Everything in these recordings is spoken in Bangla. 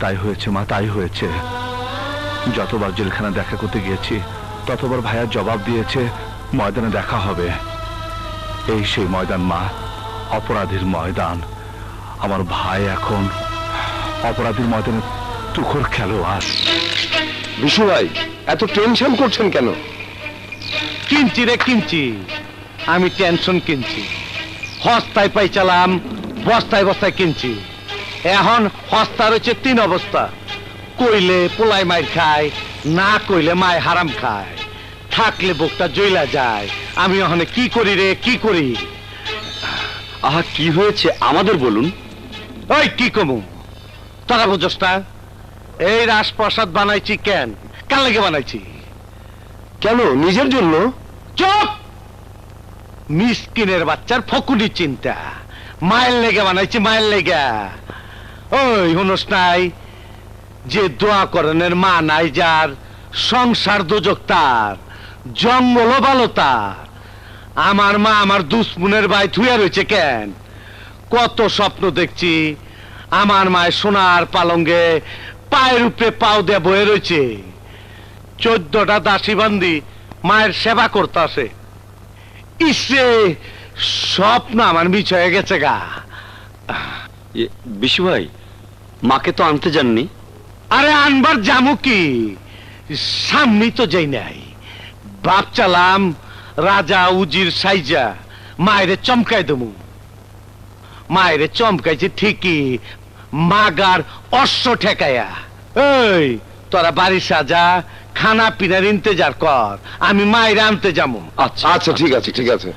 তাই হয়েছে মা তাই হয়েছে। যতবার জেলখানা দেখা করতে গিয়েছি ততবার ভাইয়া জবাব দিয়েছে ময়দানে দেখা হবে। এই সেই ময়দান মা অপরাধীর ময়দান। আমার ভাই এখন অপরাধীর ময়দানে তুখর খেলোয়াড়। বিশু ভাই এত টেনশন করছেন কেন? কিনছি রে কিনছি আমি টেনশন কিনছি। হস্তায় পাইচালাম বস্তায় বস্তায় কিনছি। এখন হস্তা রয়েছে তিন অবস্থা। কইলে পোলাই মায়ের খায় না কইলে মায় হারাম খায়। থাকলে বুকটা জইলা যায় আমি ওখানে কি করি রে কি করি? আহা কি হয়েছে? আমাদের বলুন। ওই কি কমু? তোরা বুঝস না? এই রাজপ্রাসাদ বানাইছি কেন? কার লেগে বানাইছি? কেন? নিজের জন্য? চুপ! মিসকিনের বাচ্চার ফকুনি চিন্তা। মায়ের লেগে বানাইছি মায়ের লেগে। ওই হুনস নাই, যে দোয়া করণের মা নাই, যার সংসার দুজক তার, জঙ্গল ভালো তার। আমার মা আমার দুশ্মনের ভাই থুয়া রয়েছে কেন? কত স্বপ্ন দেখছি, আমার মায়ের সোনার পালঙ্গে পায়ের উপরে পাও দিয়ে বয়ে রয়েছে চোদ্দটা দাসী বান্দি মায়ের সেবা করতে আসে ইসে স্বপ্ন আমার মিছ হয়ে গেছে গা। বিশু ভাই মাকে তো আনতে যাননি। আরে আনবার জামু কি? সামনে তো যাই নাই। বাপ চালাম রাজা উজির সাইজা মায়েরে চমকাই দেবো মায়েরে চমকাইছে ঠিকই মাগার অশ্ব ঠেকায়া। এই তোরা বাড়ি সাজা খানা পিনার ইন্তেজার কর আমি মায়ের আনতে যাব আচ্ছা আচ্ছা ঠিক আছে ঠিক আছে।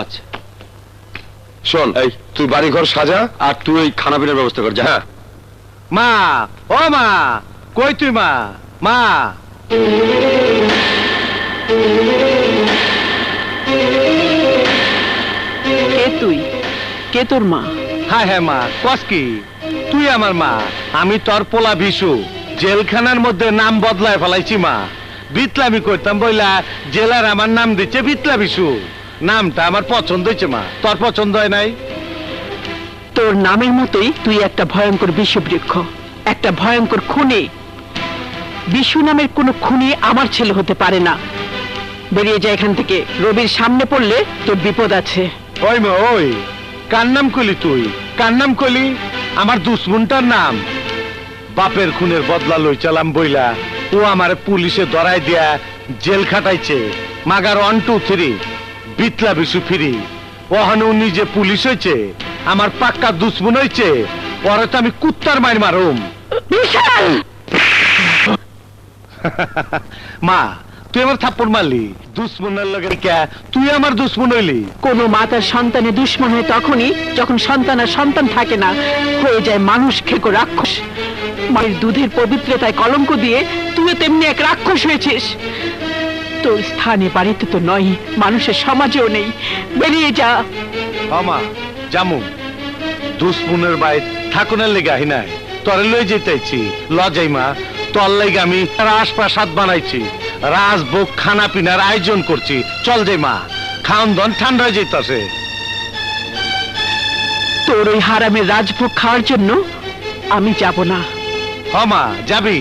আচ্ছা। শোন এই তুই বাড়ি ঘর সাজা আর তুই ওই খানা পিনার ব্যবস্থা কর যা। হ্যাঁ। মা ও মা কই তুই মা? মা। কে তুই? কে তোর মা? হ্যাঁ হ্যাঁ মা কস কি? তুই আমার মা আমি তোর পোলা বিশু জেলখানার মধ্যে নাম বদলায় ফেলাইছি মা। বিতলামি করতাম বইলা জেলার আমার নাম দিচ্ছে বিতলা বিশু নামটা আমার পছন্দ হয়েছে মা। তোর পছন্দ হয় নাই? তোর নামের মতোই তুই একটা ভয়ঙ্কর বিষবৃক্ষ, একটা ভয়ঙ্কর খুনি। বিশু নামের কোনো খুনি আমার ছেলে হতে পারে না। বেরিয়ে যায় এখান থেকে। রবির সামনে পড়লে তোর বিপদ আছে। ওই মা, ওই। কার নাম কলি তুই? কার নাম কলি? আমার দুশ্মনটার নাম। বাপের খুনের বদলা লই চালাম বইলা। ও আমার পুলিশে ধরাই দিয়া জেল খাটাইছে। মাগার ওয়ান টু থ্রি বিতলা বিশু ফিরি। ওখানে ও নিজে পুলিশ হয়েছে আমার পাক্কা দুশ্মন হয়েছে পরে তো আমি কুত্তার মার মারুম। বিশাল! মা তুই আমার থাপ্পড় মারলি দুশ্মনের লগে কে তুই আমার দুশ্মন হইলি। কোনো মাতার সন্তানে দুশ্মন হয় তখনই যখন সন্তান আর সন্তান থাকে না হয়ে যায় মানুষ খেকো রাক্ষস। মায়ের দুধের পবিত্রতায় কলঙ্ক দিয়ে তুইও তেমনি এক রাক্ষস হয়েছিস। তোর স্থানে বাড়িতে তো নয় মানুষের সমাজেও নেই। বেরিয়ে যা। আমা জামু। দুশ্মনের বাই ঠাকুরের লেগে আহি নাই। তরে লই যেতেছি লজাই মা তোর লেগে আমি রাজপ্রাসাদ বানাইছি। রাজভোগ খানা পিনার আয়োজন করছি। চল যাই মা খাওন দন ঠান্ডা যেতেছে তোর ওই হারামের রাজভোগ খাওয়ার জন্য আমি যাব না। হমা যাবি।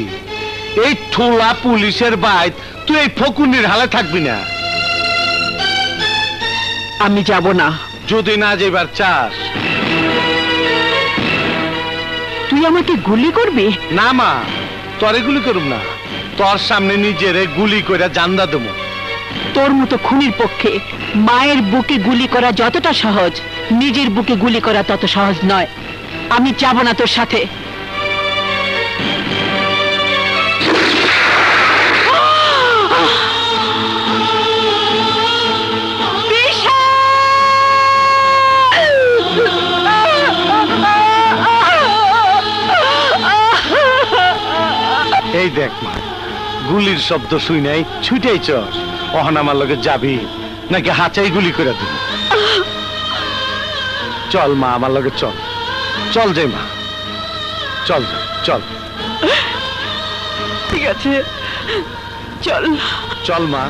এই ঠোলা পুলিশের বাইত তুই এই ফকুনির হালে থাকবি না। আমি যাব না। যদি না যাইবার চাস। তুই আমাকে গুলি করবি? না মা তরে গুলি করুম না। তোর সামনে নিজেরে গুলি করে জান্দা দেবো। তোর মতো খুনির পক্ষে মায়ের বুকে গুলি করা যতটা সহজ নিজের বুকে গুলি করা তত সহজ নয়। আমি যাব না তোর সাথে। এই দেখ মা গুলির শব্দ শুই নাই ছুটেই চস অহন আমার লগে যাবি নাকি হাঁচাই গুলি করে দিবি? চল মা আমার লগে চল। চল যাই মা। চল যাই, চল। ঠিক আছে। চল চল মা।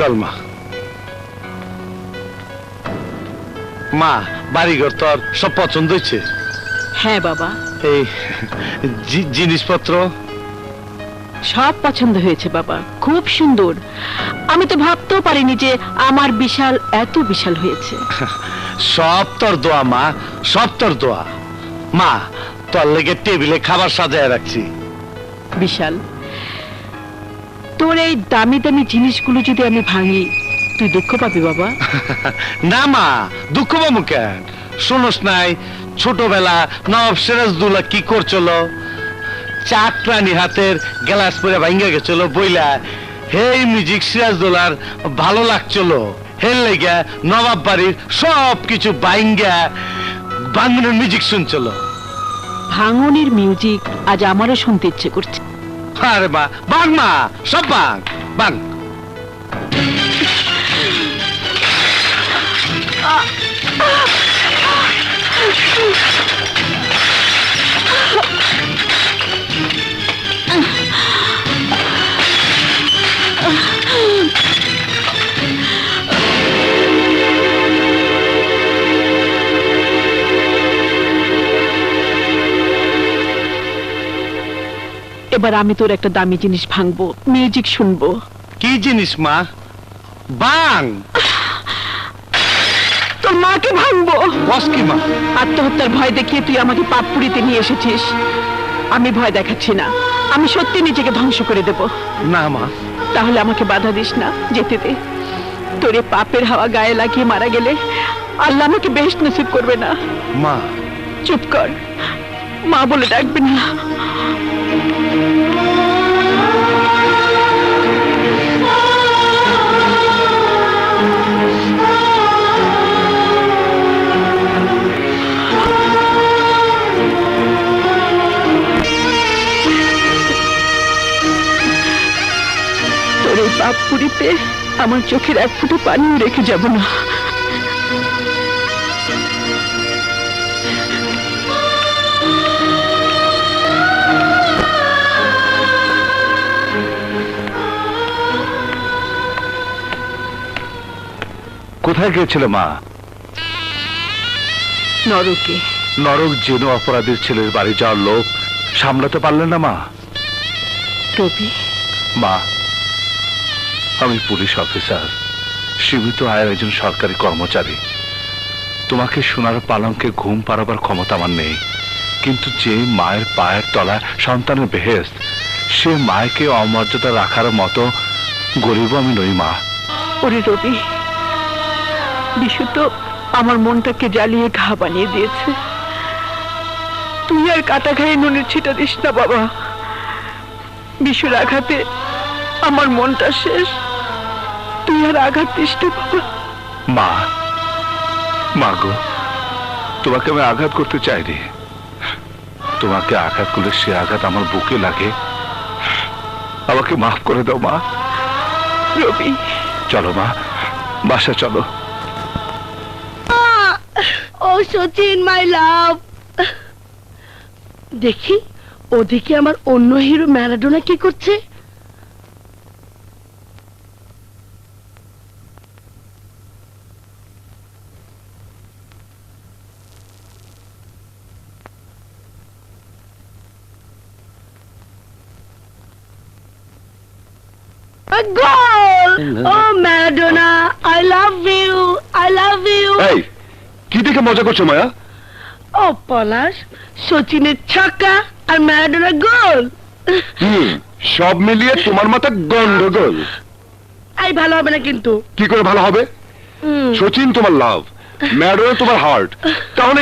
চল মা। মা বাড়িঘর তোর সব পছন্দ হয়েছে। হ্যাঁ বাবা। এই জিনিসপত্র? সব পছন্দ হয়েছে বাবা। খুব সুন্দর। আমি তো ভাবতেও পারিনি যে আমার বিশাল এত বিশাল হয়েছে। সব তোর দোয়া মা। সব তোর দোয়া। মা তোর লেগে টেবিলে খাবার সাজায় রাখছি। বিশাল। তোর এই দামি দামি জিনিসগুলো যদি আমি ভাঙি তুই দুঃখ পাবি বাবা। না মা দুঃখ পাবো কেন? শোনস নাই ছোটবেলা নবাব সিরাজদুল্লাহ কি করছিল? চাকরানি হাতের গ্লাস পরে ভাঙ্গা গেছিল বইলা। হেই মিউজিক সিরাজদুল্লার ভালো লাগছিল। হের লেগে নবাব বাড়ির সব কিছু বাইঙ্গা বাংলার মিউজিক শুনছিল। ভাঙনের মিউজিক আজ আমারও শুনতে ইচ্ছে করছে। আরে মা বাং মা সব বাং বাং এবার আমি তোর একটা দামি জিনিস ভাঙবো মিউজিক শুনব। কি জিনিস মা? বাং! তোর মাকে ভাঙবো। বস কি মা? আত্মহত্যার ভয় দেখিয়ে তুই আমাকে পাপপুরিতে নিয়ে এসেছিস। আমি ভয় দেখাচ্ছি না। আমি সত্যি নিজেকে ধ্বংস করে দেব। না মা। তাহলে আমাকে বাধা দিস না যেতে দে। তোরে পাপের হাওয়া গায়ে লাগিয়ে মারা গেলে আল্লাহ আমাকে বেশ নসিব করবে না। মা। চুপ কর। মা বলে ডাকবে না। পাপ পুরিতে আমার চোখের এক ফুটো পানিও রেখে যাব না। কোথায় গিয়েছিলে মা? নরকে। নরক জেনো অপরাধীর ছেলের বাড়ি যাওয়ার লোক সামলাতে পারলেন না মা। রবি মা আমি পুলিশ অফিসার সীমিত আয়ের একজন সরকারি কর্মচারী। তোমাকে সোনার পালঙ্কে ঘুম পাড়াবার ক্ষমতা আমার নেই। কিন্তু যে মায়ের পায়ের তলা সন্তানের বেহেস্ত সে মায়কে অমর্যাদা রাখার মতো গরিব আমি নই মা। ওরে রবি বিশু তো আমার মনটাকে জ্বালিয়ে ঘা বানিয়ে দিয়েছে। তুই আর কাটা খাই নুনের ছিটা দিস না বাবা। বিশুর আঘাতে আমার মনটা শেষ। তুই আর আঘাত দিস না বাবা। মা মা গো তোমাকে আমি আঘাত করতে চাই রে। তোমাকে আঘাত করলে সে আঘাত আমার বুকে লাগে। আমাকে মাফ করে দাও মা। রবি। চলো মা। বাসা চলো। সচিন মাই লাভ দেখি ওদিকে আমার অন্য হিরো ম্যারাডোনা কি করছে? গোল ও কি দেখে মজা করছ মায়া? ও পলাশ সচিনের ছক্কা আর ম্যারাডোনার গোল। হুম সব মিলিয়ে তোমার মাথা গন্ডগোল। আই ভালো হবে না কিন্তু। কি করে ভালো হবে। সচিন তোমার লাভ ম্যাডোনা তোমার হার্ট তাহলে